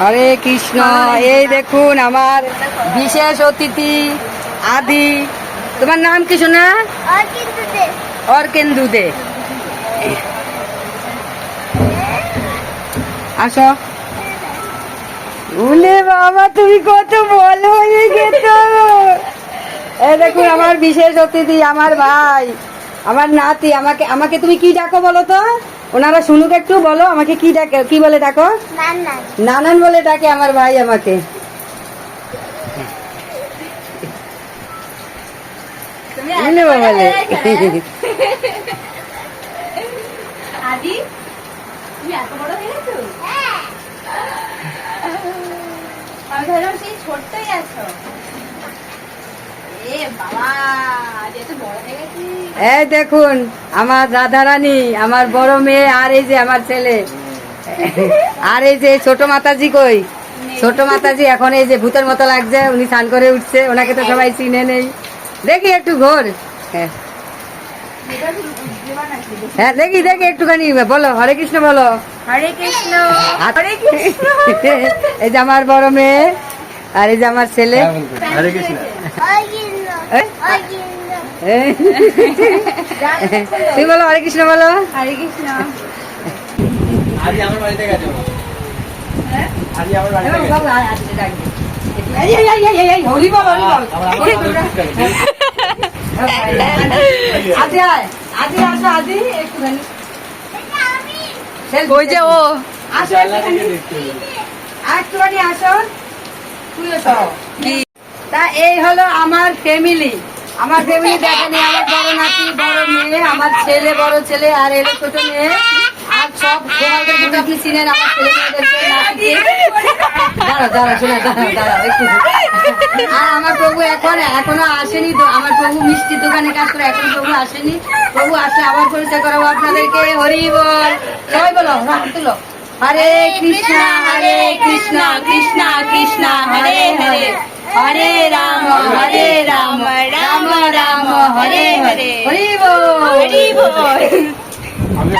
হরে কৃষ্ণ এই দেখুন আমার বিশেষ অতিথি আদি। তোমার নাম কি শোনা অর্কেন্দু দে আসো। উলে বাবা তুমি কত বল হয়ে গেছ। এই দেখুন আমার বিশেষ অতিথি আমার ভাই আমার নাতি আমাকে আমাকে তুমি কি ডাকো বলো তো? ওনারা শুনুক একটু বলো আমাকে কি ডাকে কি বলে ডাকো? নানান। বলে ডাকে আমার ভাই আমাকে। হয়ে আমি সেই ছোট্টই আছো এ বাবা আজ এত বড় হয়ে গেছি এই দেখুন আমার রাধারানী আমার বড় মেয়ে আর এই যে আমার ছেলে। আর এই যে ছোট মাতাজি কই? ছোট মাতাজি এখন এই যে ভূতের মতো লাগছে উনি স্নান করে উঠছে ওনাকে তো সবাই চিনে নেই। দেখি একটু ঘোর। হ্যাঁ। হ্যাঁ দেখি দেখি একটুখানি বলো হরে কৃষ্ণ বলো। হরে কৃষ্ণ হরে কৃষ্ণ। এই যে আমার বড় মেয়ে আর এই যে আমার ছেলে। হরে কৃষ্ণ। তুমি বলো হরে কৃষ্ণ বলো। হরে কৃষ্ণ। আমার বাড়িতে গেছে। ওই যে ও। আসো, একটুখানি। আসো। তুইও। তা এই হলো আমার ফ্যামিলি আমার ফ্যামিলি দেখেনি আমার বড় নাতি, বড় মেয়ে, আমার ছেলে, বড় ছেলে, আর এলো ছোট মেয়ে। আর সব তোমাদের কিন্তু আপনি চিনেন আমার ছেলে একটু আর আমার প্রভু এখন, এখনও আসেনি আমার প্রভু মিষ্টি দোকানে কাজ করে, এখন প্রভু আসেনি। প্রভু আসলে আবার পরিচয় করাবো আপনাদেরকে। হরি বল। সবাই বলো তুলো। হরে কৃষ্ণ হরে কৃষ্ণ কৃষ্ণ কৃষ্ণ, হরে হরে। হরে রাম, হরে রাম হরে হরে হরি বল হরি বল